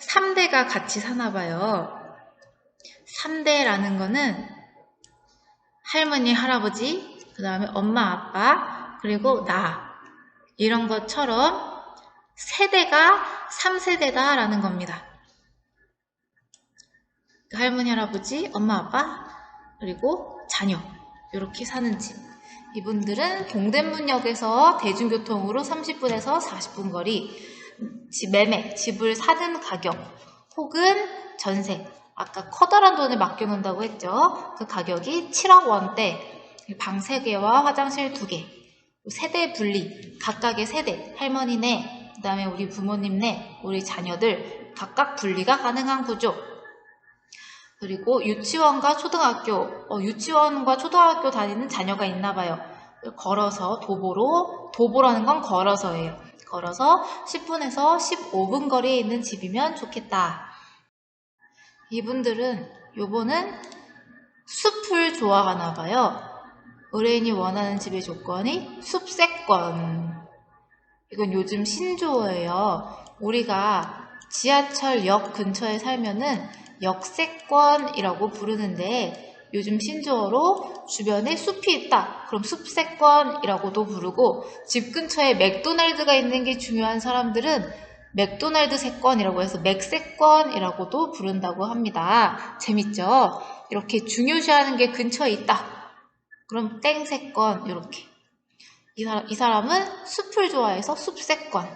3대가 같이 사나 봐요. 3대라는 거는 할머니, 할아버지, 그 다음에 엄마, 아빠, 그리고 나. 이런 것처럼 세대가 3세대다라는 겁니다. 그 할머니, 할아버지, 엄마, 아빠, 그리고 자녀. 이렇게 사는 집. 이분들은 동대문역에서 대중교통으로 30분에서 40분 거리, 집 매매, 집을 사는 가격, 혹은 전세. 아까 커다란 돈을 맡겨놓는다고 했죠. 그 가격이 7억 원대, 방 3개와 화장실 2개, 세대 분리, 각각의 세대, 할머니네, 그 다음에 우리 부모님네, 우리 자녀들 각각 분리가 가능한 구조. 그리고 유치원과 초등학교, 어, 유치원과 초등학교 다니는 자녀가 있나 봐요. 걸어서 도보로, 도보라는 건 걸어서예요. 걸어서 10분에서 15분 거리에 있는 집이면 좋겠다. 이분들은 요번은 숲을 좋아하나 봐요. 의뢰인이 원하는 집의 조건이 숲세권. 이건 요즘 신조어예요. 우리가 지하철역 근처에 살면은 역세권이라고 부르는데 요즘 신조어로 주변에 숲이 있다. 그럼 숲세권이라고도 부르고 집 근처에 맥도날드가 있는 게 중요한 사람들은 맥도날드 세권이라고 해서 맥세권이라고도 부른다고 합니다. 재밌죠? 이렇게 중요시하는 게 근처에 있다. 그럼 땡세권 이렇게. 이, 사람, 이 사람은 숲을 좋아해서 숲세권이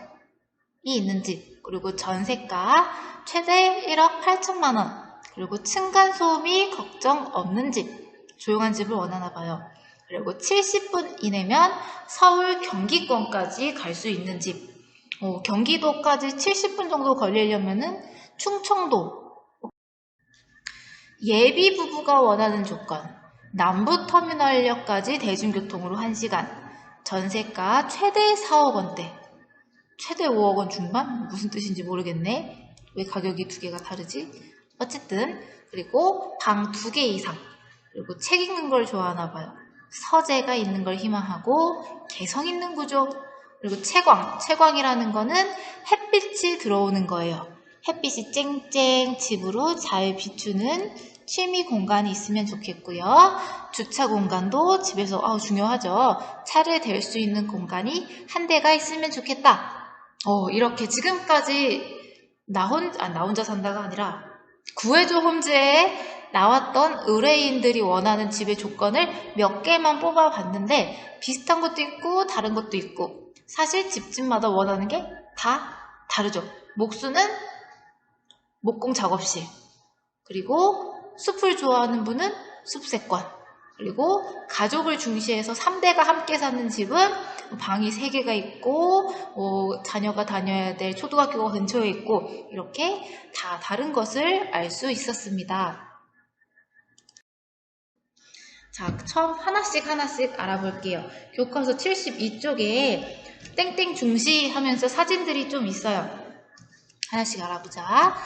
있는 집. 그리고 전세가 최대 1억 8천만 원. 그리고 층간소음이 걱정 없는 집, 조용한 집을 원하나 봐요. 그리고 70분 이내면 서울 경기권까지 갈 수 있는 집. 어, 경기도까지 70분 정도 걸리려면은 충청도. 예비 부부가 원하는 조건. 남부터미널역까지 대중교통으로 1시간. 전세가 최대 4억 원대. 최대 5억 원 중반? 무슨 뜻인지 모르겠네. 왜 가격이 두 개가 다르지? 어쨌든 그리고 방 두 개 이상 그리고 책 읽는 걸 좋아하나 봐요. 서재가 있는 걸 희망하고 개성 있는 구조 그리고 채광 채광이라는 거는 햇빛이 들어오는 거예요. 햇빛이 쨍쨍 집으로 잘 비추는 취미 공간이 있으면 좋겠고요. 주차 공간도 집에서 아, 중요하죠. 차를 댈 수 있는 공간이 한 대가 있으면 좋겠다. 어, 이렇게 지금까지 나 혼자, 아, 나 혼자 산다가 아니라 구해줘 홈즈에 나왔던 의뢰인들이 원하는 집의 조건을 몇 개만 뽑아봤는데 비슷한 것도 있고 다른 것도 있고 사실 집집마다 원하는 게 다 다르죠. 목수는 목공 작업실 그리고 숲을 좋아하는 분은 숲세권 그리고 가족을 중시해서 3대가 함께 사는 집은 방이 3개가 있고 뭐 자녀가 다녀야 될 초등학교가 근처에 있고 이렇게 다 다른 것을 알 수 있었습니다. 자, 처음 하나씩 하나씩 알아볼게요. 교과서 72쪽에 땡땡 중시 하면서 사진들이 좀 있어요. 하나씩 알아보자.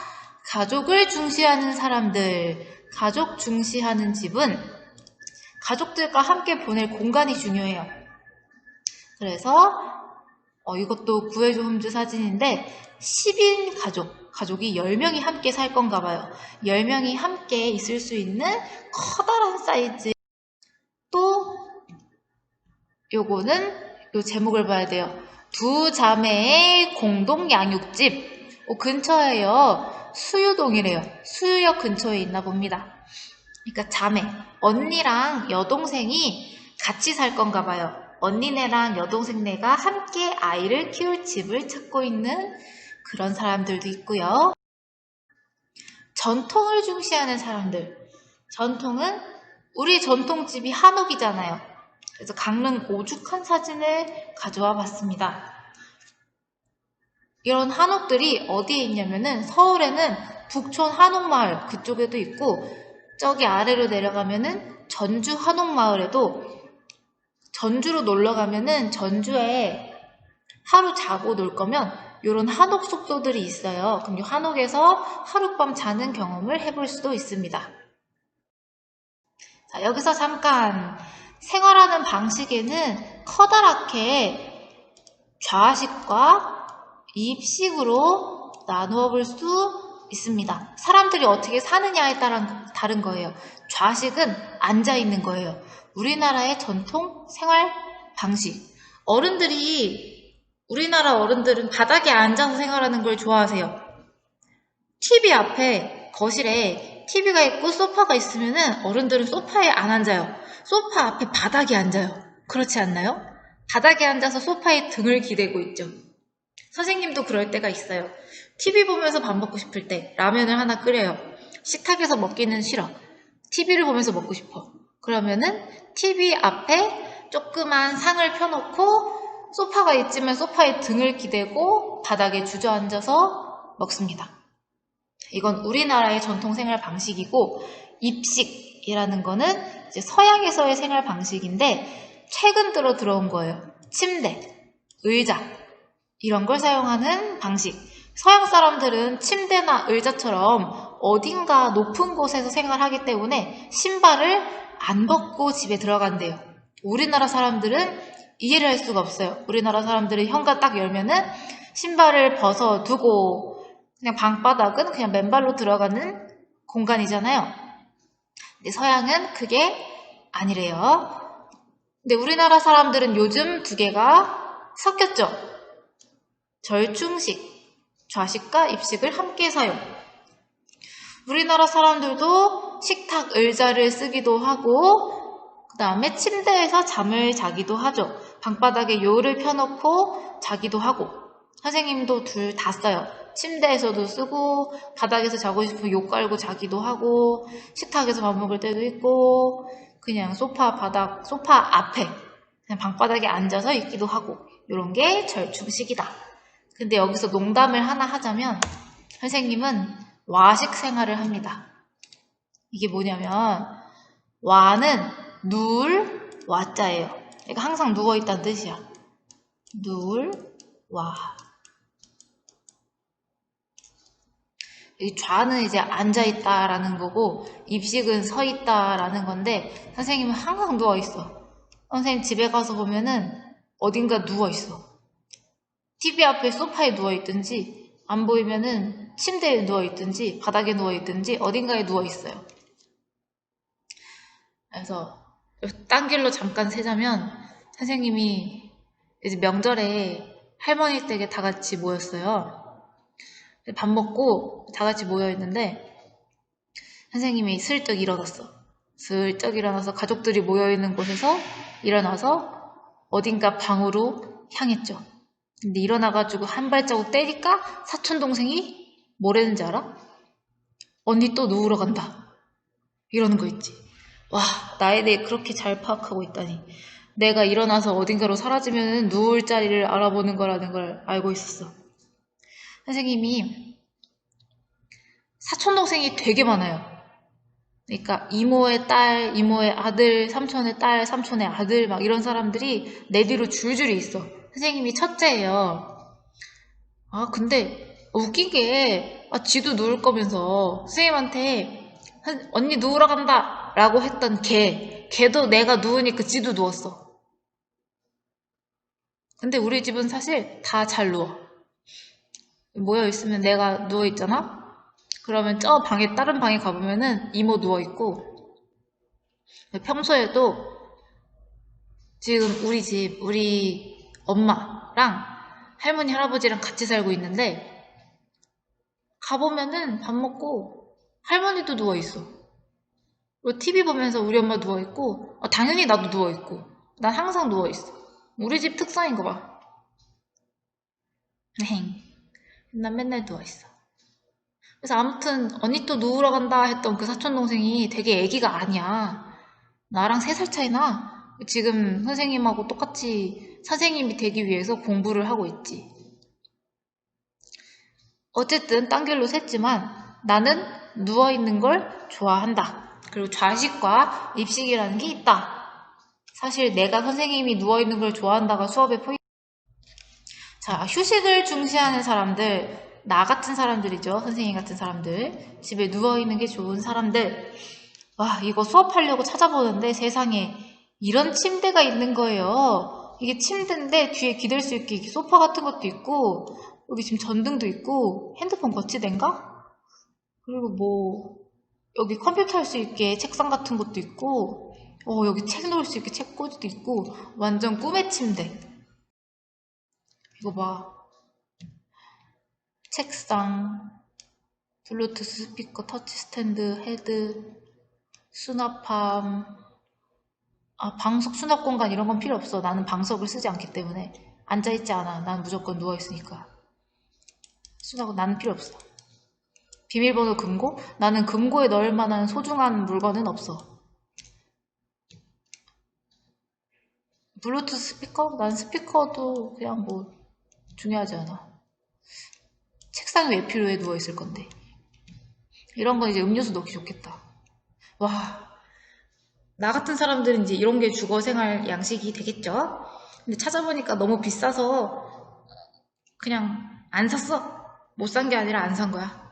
가족을 중시하는 사람들, 가족 중시하는 집은 가족들과 함께 보낼 공간이 중요해요. 그래서 어, 이것도 구해줘 홈즈 사진인데 10인 가족, 가족이 10명이 함께 살 건가 봐요. 10명이 함께 있을 수 있는 커다란 사이즈 또 요거는 요 제목을 봐야 돼요. 두 자매의 공동 양육집 어, 근처에요. 수유동이래요. 수유역 근처에 있나 봅니다. 그러니까 자매, 언니랑 여동생이 같이 살 건가 봐요. 언니네랑 여동생네가 함께 아이를 키울 집을 찾고 있는 그런 사람들도 있고요. 전통을 중시하는 사람들. 전통은 우리 전통집이 한옥이잖아요. 그래서 강릉 오죽한 사진을 가져와 봤습니다. 이런 한옥들이 어디에 있냐면은 서울에는 북촌 한옥마을 그쪽에도 있고 저기 아래로 내려가면은 전주 한옥마을에도 전주로 놀러 가면은 전주에 하루 자고 놀 거면 이런 한옥 숙소들이 있어요. 그럼 이 한옥에서 하룻밤 자는 경험을 해볼 수도 있습니다. 자, 여기서 잠깐 생활하는 방식에는 커다랗게 좌식과 입식으로 나누어 볼 수 있습니다. 사람들이 어떻게 사느냐에 따라 다른 거예요. 좌식은 앉아 있는 거예요. 우리나라의 전통 생활 방식. 어른들이 우리나라 어른들은 바닥에 앉아서 생활하는 걸 좋아하세요. TV 앞에 거실에 TV가 있고 소파가 있으면은 어른들은 소파에 안 앉아요. 소파 앞에 바닥에 앉아요. 그렇지 않나요? 바닥에 앉아서 소파에 등을 기대고 있죠. 선생님도 그럴 때가 있어요. TV 보면서 밥 먹고 싶을 때 라면을 하나 끓여요. 식탁에서 먹기는 싫어. TV를 보면서 먹고 싶어. 그러면은 TV 앞에 조그만 상을 펴놓고 소파가 있지만 소파에 등을 기대고 바닥에 주저앉아서 먹습니다. 이건 우리나라의 전통 생활 방식이고 입식이라는 거는 이제 서양에서의 생활 방식인데 최근 들어 들어온 거예요. 침대, 의자 이런 걸 사용하는 방식. 서양 사람들은 침대나 의자처럼 어딘가 높은 곳에서 생활하기 때문에 신발을 안 벗고 집에 들어간대요. 우리나라 사람들은 이해를 할 수가 없어요. 우리나라 사람들은 현관 딱 열면은 신발을 벗어 두고 그냥 방바닥은 그냥 맨발로 들어가는 공간이잖아요. 근데 서양은 그게 아니래요. 근데 우리나라 사람들은 요즘 두 개가 섞였죠. 절충식, 좌식과 입식을 함께 사용. 우리나라 사람들도 식탁 의자를 쓰기도 하고, 그 다음에 침대에서 잠을 자기도 하죠. 방바닥에 요를 펴놓고 자기도 하고, 선생님도 둘 다 써요. 침대에서도 쓰고, 바닥에서 자고 싶으면 요 깔고 자기도 하고, 식탁에서 밥 먹을 때도 있고, 그냥 소파 바닥, 소파 앞에, 그냥 방바닥에 앉아서 있기도 하고, 요런 게 절충식이다. 근데 여기서 농담을 하나 하자면, 선생님은 와식 생활을 합니다. 이게 뭐냐면, 와는 누울, 와자예요. 그러니까 항상 누워 있다는 뜻이야. 누울, 와. 이 좌는 이제 앉아 있다라는 거고, 입식은 서 있다라는 건데, 선생님은 항상 누워 있어. 선생님 집에 가서 보면은 어딘가 누워 있어. TV 앞에 소파에 누워 있든지, 안 보이면은 침대에 누워 있든지, 바닥에 누워 있든지, 어딘가에 누워 있어요. 그래서, 딴 길로 잠깐 세자면, 선생님이 이제 명절에 할머니 댁에 다 같이 모였어요. 밥 먹고 다 같이 모여 있는데, 선생님이 슬쩍 일어났어. 슬쩍 일어나서 가족들이 모여 있는 곳에서 일어나서 어딘가 방으로 향했죠. 근데 일어나가지고 한 발자국 때리까 사촌 동생이 뭐라는지 알아? 언니 또 누우러 간다. 이러는 거 있지. 와, 나에 대해 그렇게 잘 파악하고 있다니. 내가 일어나서 어딘가로 사라지면 누울 자리를 알아보는 거라는 걸 알고 있었어. 선생님이 사촌 동생이 되게 많아요. 그러니까 이모의 딸, 이모의 아들, 삼촌의 딸, 삼촌의 아들 막 이런 사람들이 내 뒤로 줄줄이 있어. 선생님이 첫째예요. 아 근데 웃긴 게 아, 지도 누울 거면서 선생님한테 언니 누우러 간다 라고 했던 걔 걔도 내가 누우니까 지도 누웠어. 근데 우리 집은 사실 다 잘 누워. 모여 있으면 내가 누워 있잖아? 그러면 저 방에, 다른 방에 가보면은 이모 누워 있고, 평소에도 지금 우리 집, 우리 엄마랑 할머니, 할아버지랑 같이 살고 있는데, 가보면은 밥 먹고 할머니도 누워 있어. 그리고 TV 보면서 우리 엄마 누워 있고, 아, 당연히 나도 누워 있고, 난 항상 누워 있어. 우리 집 특성인 거 봐. 행. 난 맨날 누워있어. 그래서 아무튼 언니 또 누우러 간다 했던 그 사촌 동생이 되게 애기가 아니야. 나랑 세 살 차이 나. 지금 선생님하고 똑같이 선생님이 되기 위해서 공부를 하고 있지. 어쨌든 딴 길로 샜지만 나는 누워있는 걸 좋아한다. 그리고 좌식과 입식이라는 게 있다. 사실 내가 선생님이 누워있는 걸 좋아한다가 수업의 포인트. 자, 휴식을 중시하는 사람들, 나 같은 사람들이죠. 선생님 같은 사람들. 집에 누워있는 게 좋은 사람들. 와, 이거 수업하려고 찾아보는데 세상에 이런 침대가 있는 거예요. 이게 침대인데 뒤에 기댈 수 있게 소파 같은 것도 있고, 여기 지금 전등도 있고, 핸드폰 거치대인가? 그리고 뭐 여기 컴퓨터 할 수 있게 책상 같은 것도 있고 어 여기 책 놓을 수 있게 책꽂이도 있고 완전 꿈의 침대 이거 봐 책상 블루투스 스피커 터치 스탠드 헤드 수납함 아 방석 수납 공간 이런 건 필요 없어 나는 방석을 쓰지 않기 때문에 앉아있지 않아 난 무조건 누워있으니까 수납은 나는 필요 없어 비밀번호 금고? 나는 금고에 넣을 만한 소중한 물건은 없어. 블루투스 스피커? 난 스피커도 그냥 뭐 중요하지 않아. 책상에 왜 필요해 누워있을 건데. 이런 건 이제 음료수 넣기 좋겠다. 와. 나 같은 사람들은 이제 이런 게 주거 생활 양식이 되겠죠? 근데 찾아보니까 너무 비싸서 그냥 안 샀어. 못 산 게 아니라 안 산 거야.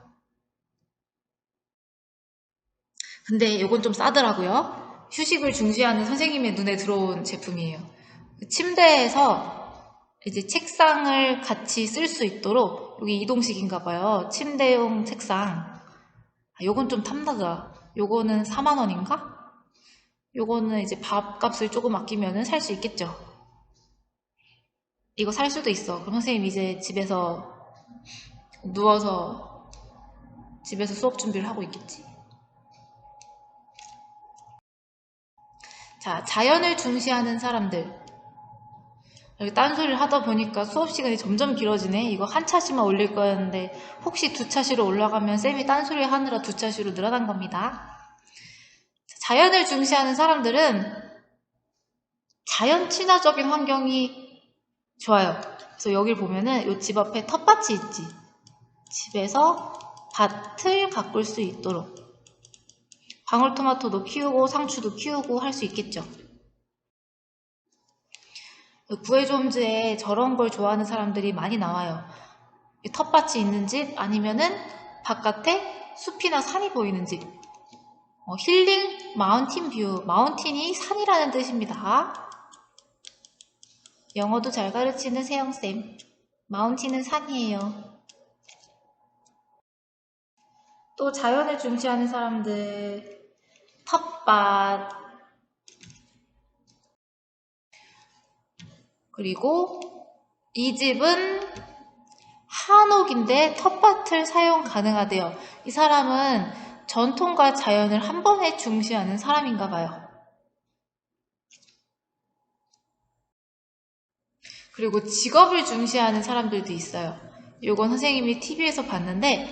근데 이건 좀 싸더라고요. 휴식을 중시하는 선생님의 눈에 들어온 제품이에요. 침대에서 이제 책상을 같이 쓸 수 있도록 여기 이동식인가 봐요. 침대용 책상. 아, 요건 좀 탐나더라. 요거는 4만 원인가? 요거는 이제 밥값을 조금 아끼면 살수 있겠죠. 이거 살 수도 있어. 그럼 선생님 이제 집에서 누워서 집에서 수업 준비를 하고 있겠지. 자, 자연을 중시하는 사람들. 여기 딴소리를 하다 보니까 수업 시간이 점점 길어지네. 이거 한 차시만 올릴 거였는데 혹시 두 차시로 올라가면 쌤이 딴소리 하느라 두 차시로 늘어난 겁니다. 자연을 중시하는 사람들은 자연 친화적인 환경이 좋아요. 그래서 여길 보면은 이집 앞에 텃밭이 있지. 집에서 밭을 가꿀 수 있도록 방울토마토도 키우고 상추도 키우고 할 수 있겠죠. 구해좀즈에 저런 걸 좋아하는 사람들이 많이 나와요. 텃밭이 있는 집 아니면은 바깥에 숲이나 산이 보이는 집. 어, 힐링 마운틴 뷰. 마운틴이 산이라는 뜻입니다. 영어도 잘 가르치는 세영쌤. 마운틴은 산이에요. 또 자연을 중시하는 사람들 텃밭 그리고 이 집은 한옥인데 텃밭을 사용 가능하대요. 이 사람은 전통과 자연을 한 번에 중시하는 사람인가 봐요. 그리고 직업을 중시하는 사람들도 있어요. 요건 선생님이 TV에서 봤는데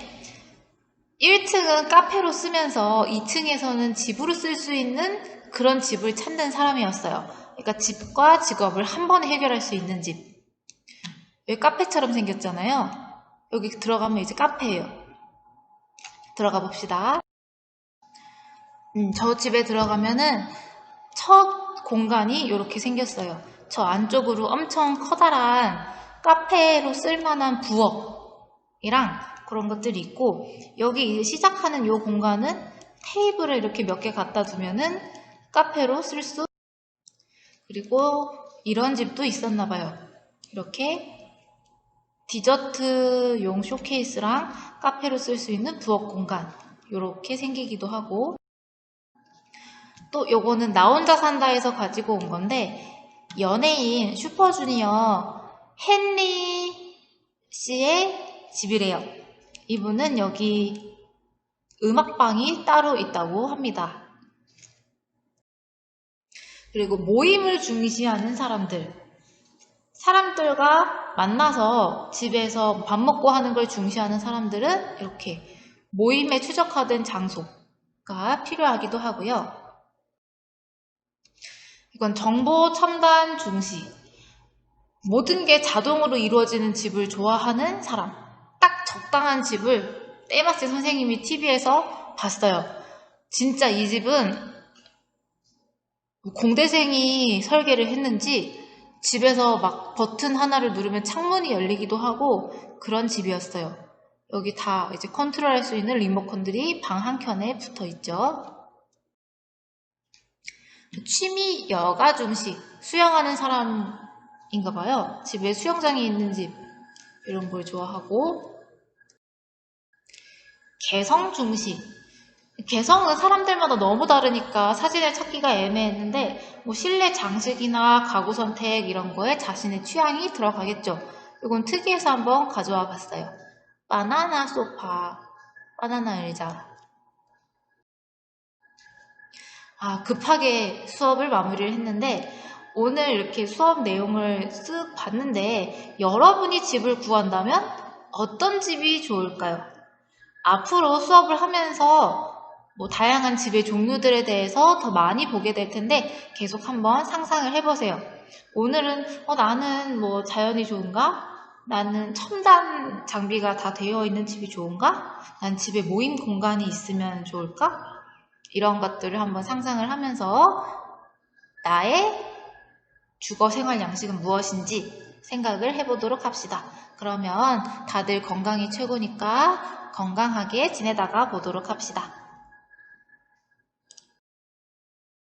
1층은 카페로 쓰면서 2층에서는 집으로 쓸 수 있는 그런 집을 찾는 사람이었어요. 그러니까 집과 직업을 한 번에 해결할 수 있는 집. 여기 카페처럼 생겼잖아요. 여기 들어가면 이제 카페예요. 들어가 봅시다. 음, 저 집에 들어가면은 첫 공간이 이렇게 생겼어요. 저 안쪽으로 엄청 커다란 카페로 쓸만한 부엌이랑 그런 것들이 있고 여기 시작하는 이 공간은 테이블을 이렇게 몇 개 갖다 두면은 카페로 쓸 수 그리고 이런 집도 있었나 봐요. 이렇게 디저트용 쇼케이스랑 카페로 쓸 수 있는 부엌 공간 이렇게 생기기도 하고 또 요거는 나 혼자 산다에서 가지고 온 건데 연예인 슈퍼주니어 헨리 씨의 집이래요. 이분은 여기 음악방이 따로 있다고 합니다. 그리고 모임을 중시하는 사람들. 사람들과 만나서 집에서 밥 먹고 하는 걸 중시하는 사람들은 이렇게 모임에 추적화된 장소가 필요하기도 하고요. 이건 정보 첨단 중시. 모든 게 자동으로 이루어지는 집을 좋아하는 사람. 적당한 집을 때마치 선생님이 TV에서 봤어요. 진짜 이 집은 공대생이 설계를 했는지 집에서 막 버튼 하나를 누르면 창문이 열리기도 하고 그런 집이었어요. 여기 다 이제 컨트롤 할 수 있는 리모컨들이 방 한 켠에 붙어 있죠. 취미 여가 중식 수영하는 사람인가 봐요. 집에 수영장이 있는 집 이런 걸 좋아하고 개성 중심. 개성은 사람들마다 너무 다르니까 사진을 찾기가 애매했는데 뭐 실내 장식이나 가구 선택 이런 거에 자신의 취향이 들어가겠죠. 이건 특이해서 한번 가져와 봤어요. 바나나 소파, 바나나 의자. 아, 급하게 수업을 마무리를 했는데 오늘 이렇게 수업 내용을 쓱 봤는데 여러분이 집을 구한다면 어떤 집이 좋을까요? 앞으로 수업을 하면서 뭐 다양한 집의 종류들에 대해서 더 많이 보게 될 텐데 계속 한번 상상을 해보세요. 오늘은 어, 나는 뭐 자연이 좋은가? 나는 첨단 장비가 다 되어 있는 집이 좋은가? 난 집에 모임 공간이 있으면 좋을까? 이런 것들을 한번 상상을 하면서 나의 주거 생활 양식은 무엇인지 생각을 해보도록 합시다. 그러면 다들 건강이 최고니까 건강하게 지내다가 보도록 합시다.